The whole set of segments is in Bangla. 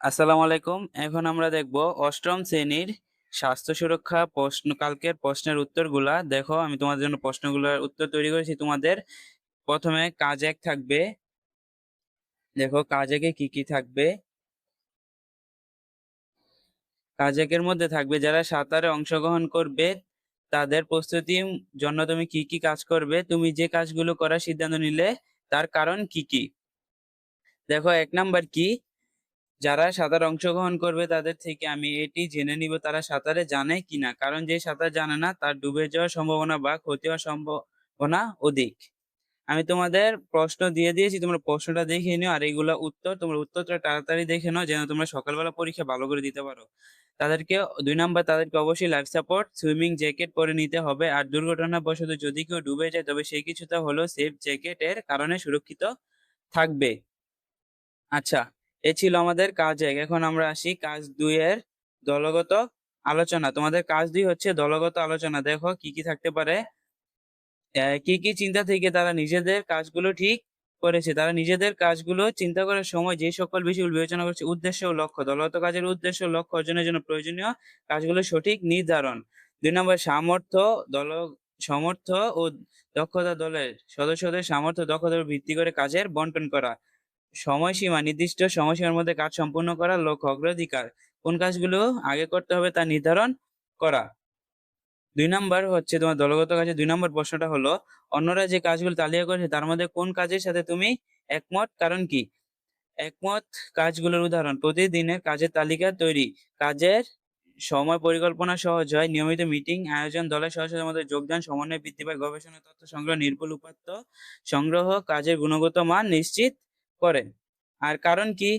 আসসালামু আলাইকুম। এখন আমরা দেখব অষ্টম শ্রেণির স্বাস্থ্য সুরক্ষা প্রশ্ন, কালকের প্রশ্নের উত্তরগুলা। দেখো, আমি তোমাদের জন্য প্রশ্নগুলোর উত্তর তৈরি করেছি। তোমাদের প্রথমে কাজ এক থাকবে। দেখো, কাজ একে কি কি থাকবে? কাজ একের মধ্যে থাকবে, যারা সাঁতারে অংশগ্রহণ করবে, তাদের প্রস্তুতির জন্য তুমি কি কি কাজ করবে? তুমি যে কাজগুলো করার সিদ্ধান্ত নিলে, তার কারণ কি কি? দেখো, এক নাম্বার কি? যারা সাঁতার অংশগ্রহণ করবে তাদের থেকে আমি এটি জেনে নিব তারা সাঁতারে জানে কিনা। কারণ যে সাঁতার জানে না, তার ডুবে যাওয়ার সম্ভাবনা বা ক্ষতি হওয়ার সম্ভাবনা অধিক। আমি তোমাদের প্রশ্ন দিয়ে দিয়েছি, তোমরা প্রশ্নটা দেখে নিও আর এইগুলা উত্তর, তোমরা উত্তরটা তাড়াতাড়ি দেখে নাও যেন তোমরা সকালবেলা পরীক্ষা ভালো করে দিতে পারো। তাদেরকে, দুই নাম্বার, তাদেরকে অবশ্যই লাইফ সাপোর্ট, সুইমিং জ্যাকেট পরে নিতে হবে আর দুর্ঘটনাবশত যদি কেউ ডুবে যায় তবে সেই কিছুটা হলো সেফ জ্যাকেটের কারণে সুরক্ষিত থাকবে। আচ্ছা এ ছিল আমাদের কাজ এক। এখন আমরা আসি কাজ দুই এর দলগত আলোচনা। তোমাদের কাজ দুই হচ্ছে দলগত আলোচনা। দেখো কি কি থাকতে পারে। কি কি চিন্তা থেকে তারা নিজেদের কাজগুলো ঠিক করেছে। তারা নিজেদের কাজগুলো চিন্তা করার সময় যে সকল বিষয়গুলো বিবেচনা করছে, উদ্দেশ্য ও লক্ষ্য। দলগত কাজের উদ্দেশ্য লক্ষ্য অর্জনের জন্য প্রয়োজনীয় কাজগুলো সঠিক নির্ধারণ। দুই নম্বর, সামর্থ্য, দল, সমর্থ ও দক্ষতা দলের সদস্যদের সামর্থ্য, দক্ষতার ভিত্তি করে কাজের বন্টন করা। সময়সীমা, নির্দিষ্ট সময়সীমার মধ্যে কাজ সম্পূর্ণ করা লক্ষ্য অগ্রাধিকার। কোন কাজগুলো আগে করতে হবে তা নির্ধারণ করা। দুই নম্বর হচ্ছে তোমার দলগত কাজে, দুই নম্বর প্রশ্নটা হলো, অন্যরা যে কাজগুলো তালিকা করেছে, তার মধ্যে কোন কাজের সাথে তুমি একমত? কারণ কি? একমত কাজগুলোর উদাহরণ, প্রতিদিনের কাজের তালিকা তৈরি। কাজের সময় পরিকল্পনা সহজ হয়, নিয়মিত মিটিং, আয়োজন, দলের সদস্যদের মধ্যে যোগদান, সমন্বয় বৃদ্ধি পায় গবেষণা, তথ্য সংগ্রহ, নির্ভুল উপাত্ত সংগ্রহ, কাজের গুণগত মান নিশ্চিত করে। আর কারণ কি?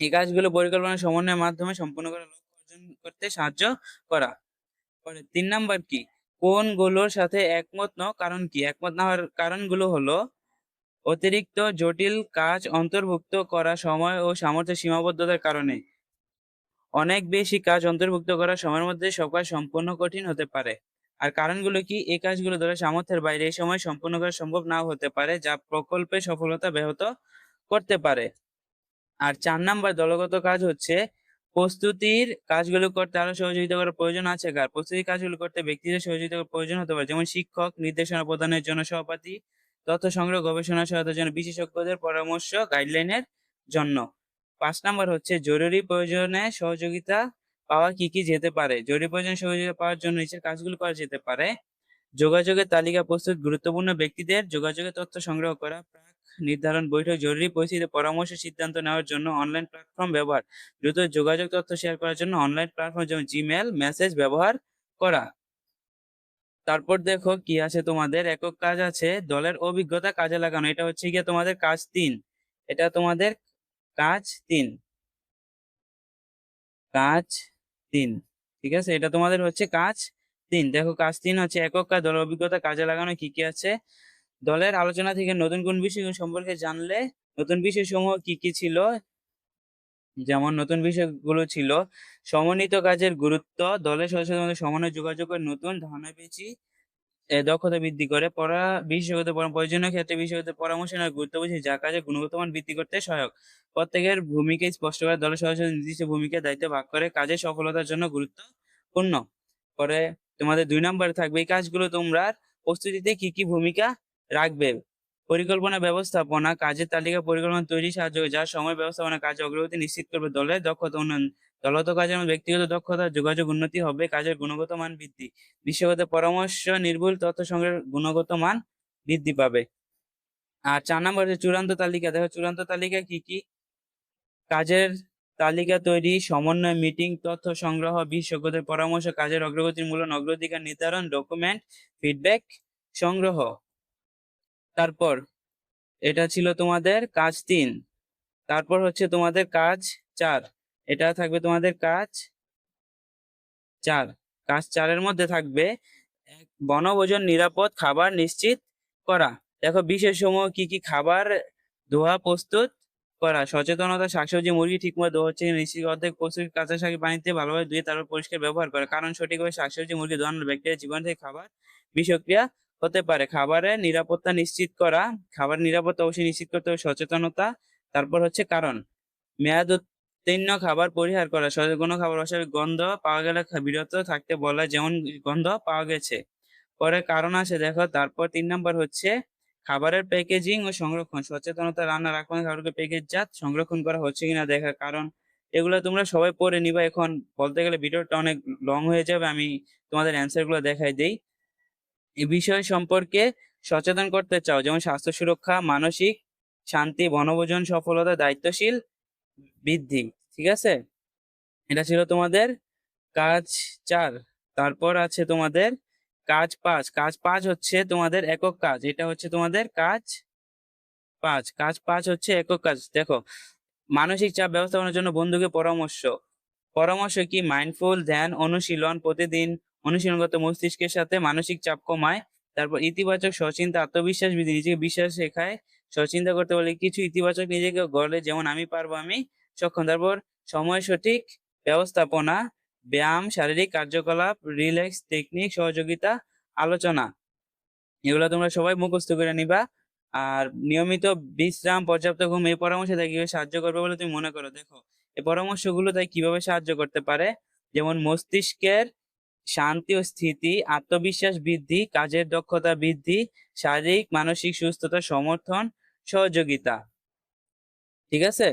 এই কাজগুলো পরিকল্পনা সমন্বয়ের মাধ্যমে সম্পূর্ণ করে লক্ষ্য অর্জন করতে সাহায্য করা। পরে তিন নাম্বার কি? কোনগুলোর সাথে একমত ন কারণ কি? একমত না হওয়ার কারণগুলো হলো অতিরিক্ত জটিল কাজ অন্তর্ভুক্ত করা সময় ও সামর্থ্য সীমাবদ্ধতার কারণে। অনেক বেশি কাজ অন্তর্ভুক্ত করা সময়ের মধ্যে সব কাজ সম্পূর্ণ কঠিন হতে পারে। আর কারণগুলো কি? এই কাজগুলো দলের সামর্থ্যের বাইরে এই সময় সম্পূর্ণ করা সম্ভব নাও হতে পারে, যা প্রকল্পে সফলতা ব্যাহত করতে পারে। আর চার নাম্বার দলগত কাজ হচ্ছে প্রস্তুতির কাজগুলো করতে আরও সহযোগিতা করার প্রয়োজন আছে। কার প্রস্তুতির কাজগুলো করতে ব্যক্তিদের সহযোগিতা করার প্রয়োজন হতে পারে। যেমন শিক্ষক, নির্দেশনা প্রদানের জন্য সহপাঠী, তথ্য সংগ্রহ, গবেষণা সহায়তার জন্য বিশেষজ্ঞদের পরামর্শ গাইডলাইনের জন্য। পাঁচ নাম্বার হচ্ছে জরুরি প্রয়োজনে সহযোগিতা পাওয়া কি কি যেতে পারে? জরুরি প্রয়োজনে সহযোগিতা পাওয়ার জন্য নিচের কাজগুলো করা যেতে পারে। যোগাযোগের তালিকা প্রস্তুত। গুরুত্বপূর্ণ ব্যক্তিদের যোগাযোগের তথ্য সংগ্রহ করা নির্ধারণ বৈঠক জরুরি পরিস্থিতিতে পরামর্শ সিদ্ধান্ত নেওয়ার জন্য অনলাইন প্ল্যাটফর্ম ব্যবহার। দ্রুত যোগাযোগ তথ্য শেয়ার করার জন্য অনলাইন প্ল্যাটফর্ম যেমন জিমেল মেসেজ ব্যবহার করা। তারপর দেখো কি আছে তোমাদের? একক কাজ আছে, দলের অভিজ্ঞতা কাজে লাগানো। এটা হচ্ছে গিয়ে তোমাদের কাজ তিন। এটা তোমাদের কাজ তিন। কাজ তিন। ঠিক আছে? এটা তোমাদের হচ্ছে কাজ তিন। দেখো কাজ তিন হচ্ছে একক কাজ। দলের অভিজ্ঞতা কাজে লাগানো কি কি আছে? দলের আলোচনা থেকে নতুন কোন বিষয় সম্পর্কে জানলে, নতুন বিষয় সমূহ কি কি ছিল? যেমন নতুন বিষয়গুলো ছিল, সমন্বিত কাজের গুরুত্ব, দলের সদস্যদের সমন্বয়, যোগাযোগের নতুন ধারণা পেয়েছি দক্ষতা বৃদ্ধি করে, পড়া বিশেষগত প্রয়োজনীয় ক্ষেত্রে বিশেষজ্ঞ পরামর্শ নেওয়ার গুরুত্ব বুঝি যা কাজে গুণগত মান বৃদ্ধি করতে সহায়ক। প্রত্যেকের ভূমিকা স্পষ্ট করে, দলের সদস্যদের নির্দিষ্ট ভূমিকা, দায়িত্ব ভাগ করে, কাজের সফলতার জন্য গুরুত্বপূর্ণ। পরে তোমাদের দুই নম্বরে থাকবে, এই কাজগুলো তোমরা প্রস্তুতিতে কি কি ভূমিকা রাখবে পরিকল্পনা, ব্যবস্থাপনা, কাজের তালিকা পরিকল্পনা তৈরি সাহায্য যা সময়, ব্যবস্থাপনা, কাজে অগ্রগতি নিশ্চিত করবে। দলের দক্ষতা উন্নয়ন, দলগত কাজের ব্যক্তিগত দক্ষতা, যোগাযোগ উন্নতি হবে, কাজের গুণগত মান বৃদ্ধি, বিশ্বগত পরামর্শ, নির্ভুল তথ্য সংগ্রহের গুণগত মান বৃদ্ধি পাবে। আর চার নম্বর হচ্ছে চূড়ান্ত তালিকা। দেখো, চূড়ান্ত তালিকা কি কি? কাজের তালিকা তৈরি, সমন্বয়, মিটিং, তথ্য সংগ্রহ, বিশেষজ্ঞদের পরামর্শ, কাজের অগ্রগতির মূল্য অগ্রাধিকার নির্ধারণ, ডকুমেন্ট, ফিডব্যাক সংগ্রহ। তারপর এটা ছিল তোমাদের কাজ তিন। তারপর হচ্ছে তোমাদের কাজ চার। এটা থাকবে তোমাদের কাজ চার। কাজ চারের মধ্যে থাকবে বনভোজন, নিরাপদ, খাবার নিশ্চিত করা। দেখো, বিশেষ সময় কি কি খাবার ধোয়া প্রস্তুত করা। সচেতনতা, শাকসবজি, মুরগি ঠিকমতো হচ্ছে নিশ্চিত অর্ধেক প্রস্তুত, কাঁচা শাক পানিতে ভালোভাবে ধুয়ে তারপর পরিষ্কার ব্যবহার করা। কারণ সঠিকভাবে শাকসবজি, মুরগি ধোয়ানোর ব্যাকটেরিয়া জীবন থেকে খাবার বিষক্রিয়া হতে পারে। খাবারের নিরাপত্তা নিশ্চিত করা, খাবার নিরাপত্তা অবশ্যই নিশ্চিত করতে হবে, সচেতনতা। তারপর হচ্ছে কারণ, মেয়াদ উত্তীর্ণ খাবার পরিহার করা কোনো খাবার অস্বাভাবিক গন্ধ পাওয়া গেলে বিরত থাকতে বলা যেমন গন্ধ পাওয়া গেছে। পরে কারণ আছে, দেখো, তারপর তিন নম্বর হচ্ছে খাবারের প্যাকেজিং ও সংরক্ষণ, সচেতনতা রান্না পর্যন্ত খাবারকে প্যাকেটজাত সংরক্ষণ করা হচ্ছে কিনা দেখা, কারণ এগুলো তোমরা সবাই পড়ে নিবা। এখন বলতে গেলে ভিডিওটা অনেক লং হয়ে যাবে, আমি তোমাদের অ্যান্সারগুলো দেখাই দেই। এই বিষয় সম্পর্কে সচেতন করতে চাও। যেমন স্বাস্থ্য সুরক্ষা, মানসিক শান্তি, বনভোজন সফলতা, দায়িত্বশীল বৃদ্ধি, ঠিক আছে? এটা ছিল তোমাদের কাজ চার। তারপর আছে তোমাদের কাজ পাঁচ। কাজ পাঁচ হচ্ছে তোমাদের একক কাজ। এটা হচ্ছে তোমাদের কাজ পাঁচ। কাজ পাঁচ হচ্ছে একক কাজ। দেখো, মানসিক চাপ ব্যবস্থাপনার জন্য বন্ধুকে পরামর্শ। পরামর্শ কি? মাইন্ডফুল ধ্যান, অনুশীলন প্রতিদিন অনুশীলনগত মস্তিষ্কের সাথে মানসিক চাপ কমায়, তারপর ইতিবাচক সচিন্তা, আত্মবিশ্বাস বৃদ্ধি, নিজেকে বিশ্বাস শেখায়, সচিন্তা করতে বলে কিছু ইতিবাচক নিজেকে গড়লে যেমন আমি পারব আমি সক্ষম, তারপর সময় সঠিক ব্যবস্থাপনা, ব্যায়াম, শারীরিক কার্যকলাপ, রিল্যাক্স টেকনিক, সহযোগিতা, আলোচনা, এগুলো তোমরা সবাই মুখস্থ করে নিবা, আর নিয়মিত বিশ্রাম, পর্যাপ্ত ঘুম এই পরামর্শ তাই কীভাবে সাহায্য করবে বলে তুমি মনে করো, দেখো এই পরামর্শগুলো তাই কীভাবে সাহায্য করতে পারে, যেমন মস্তিষ্কের শান্তি ও স্থিতি, আত্মবিশ্বাস বৃদ্ধি, কাজের দক্ষতা বৃদ্ধি, শারীরিক, মানসিক সুস্থতা, সমর্থন, সহযোগিতা। ঠিক আছে?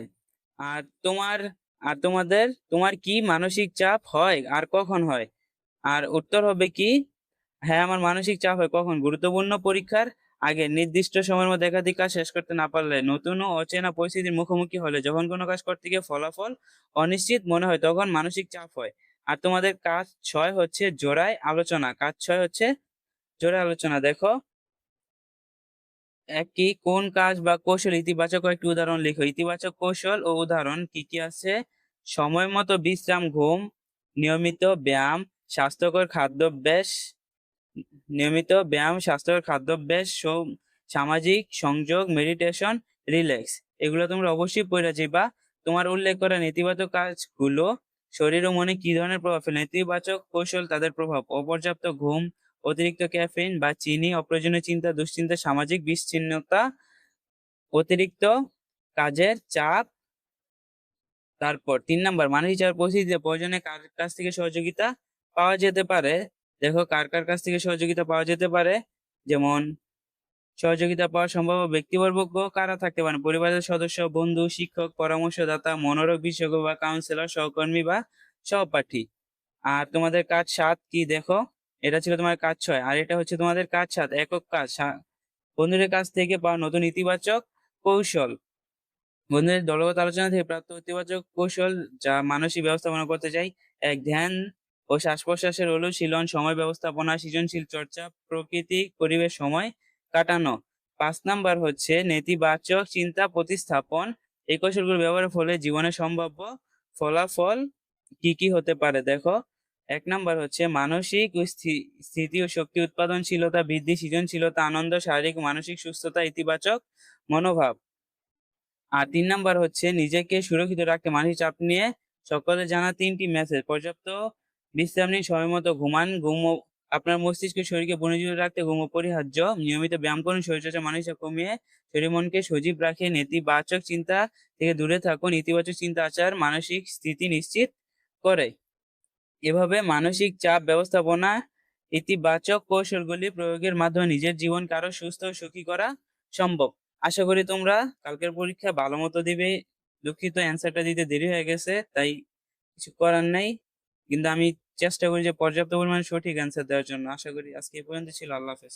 আর তোমার, আর তোমাদের, তোমার কি মানসিক চাপ হয় আর কখন হয়? আর উত্তর হবে কি? হ্যাঁ আমার মানসিক চাপ হয় কখন? গুরুত্বপূর্ণ পরীক্ষার আগে নির্দিষ্ট সময়ের মধ্যে একাধিক কাজ শেষ করতে না পারলে নতুন ও অচেনা পরিস্থিতির মুখোমুখি হলে যখন কোনো কাজ করতে গিয়ে ফলাফল অনিশ্চিত মনে হয়, তখন মানসিক চাপ হয়। আর তোমাদের কাজ ছয় হচ্ছে জোড়ায় আলোচনা, কাজ ছয় হচ্ছে জোড়ায় আলোচনা। দেখো, একই কোন কাজ বা কৌশল ইতিবাচক একটি উদাহরণ লিখো। ইতিবাচক কৌশল ও উদাহরণ কি কি আছে? সময় মতো বিশ্রাম, ঘুম, নিয়মিত ব্যায়াম, স্বাস্থ্যকর খাদ্যাভ্যাস, নিয়মিত ব্যায়াম, স্বাস্থ্যকর খাদ্যাভ্যাস সামাজিক সংযোগ, মেডিটেশন, রিল্যাক্স। এগুলো তোমরা অবশ্যই পড়ে যাইবা। তোমার উল্লেখ করা নেতিবাচক কাজগুলো শরীর ও মনে কি ধরনের প্রভাব? ফেলে? নেতিবাচক কৌশল তাদের প্রভাব। অপর্যাপ্ত ঘুম, অতিরিক্ত ক্যাফিন বা চিনি, অপ্রয়োজনীয় চিন্তা, দুশ্চিন্তা, সামাজিক বিচ্ছিন্নতা, অতিরিক্ত কাজের চাপ। তারপর তিন নাম্বার মানুষ চাপ, পরিস্থিতিতে প্রয়োজনে কার কাছ থেকে সহযোগিতা পাওয়া যেতে পারে? দেখো, কার কার কাছ থেকে সহযোগিতা পাওয়া যেতে পারে? যেমন সহযোগিতা পাওয়া সম্ভব ব্যক্তিবর্গ কারা থাকতে পারে পরিবারের সদস্য, বন্ধু, শিক্ষক, পরামর্শদাতা, মনোরোগ বিশেষজ্ঞ বা কাউন্সিলর সহকর্মী বা সহপাঠী। আর তোমাদের কাজ সাত কি? দেখো, এটা ছিল তোমার কাজ ছয়। আর এটা হচ্ছে তোমাদের কাজ সাত, একক কাজ। বন্ধুদের কাছ থেকে পাওয়া নতুন ইতিবাচক কৌশল। বন্ধুদের দলগত আলোচনা থেকে প্রাপ্ত ইতিবাচক কৌশল যা মানসিক ব্যবস্থাপনা করতে চাই, এক ধ্যান ও শ্বাস প্রশ্বাসের অনুশীলন সময় ব্যবস্থাপনা, সৃজনশীল চর্চা, প্রকৃতি, পরিবেশ, সময় কাটানো। পাঁচ নাম্বার হচ্ছে নেতিবাচক চিন্তা প্রতিস্থাপন। এই কৌশলগুলো ব্যবহারের ফলে জীবনে সম্ভাব্য ফলাফল কি কি হতে পারে, দেখো। এক নাম্বার হচ্ছে মানসিক স্থিতি ও শক্তি উৎপাদনশীলতা বৃদ্ধি, সৃজনশীলতা, আনন্দ, শারীরিক, মানসিক সুস্থতা, ইতিবাচক মনোভাব। আর তিন নাম্বার হচ্ছে নিজেকে সুরক্ষিত রাখতে মানসিক চাপ নিয়ে সকলে জানা তিনটি মেসেজ পর্যাপ্ত বিশ্রাম নিন সময় মতো ঘুমান, ঘুম আপনার মস্তিষ্কের শরীরকে বনিযোগ রাখতে ঘুম অপরিহার্য নিয়মিত ব্যায়াম করুন, শরীরচর্চা মানসিক কমিয়ে শরীর মনকে সজীব রাখে। নেতিবাচক চিন্তা থেকে দূরে থাকুন, ইতিবাচক চিন্তা আচার, মানসিক স্থিতি নিশ্চিত করে। এভাবে মানসিক চাপ ব্যবস্থাপনা, ইতিবাচক কৌশলগুলি প্রয়োগের মাধ্যমে নিজের জীবনকে আরও সুস্থ ও সুখী করা সম্ভব। আশা করি তোমরা কালকের পরীক্ষা ভালো মতো দিবে। দুঃখিত, অ্যান্সারটা দিতে দেরি হয়ে গেছে, তাই কিছু করার নেই। কিন্তু আমি চেষ্টা করি যে পর্যাপ্ত পরিমাণে সঠিক অ্যান্সার দেওয়ার জন্য। আশা করি আজকে এই পর্যন্ত ছিল। আল্লাহ হাফেজ।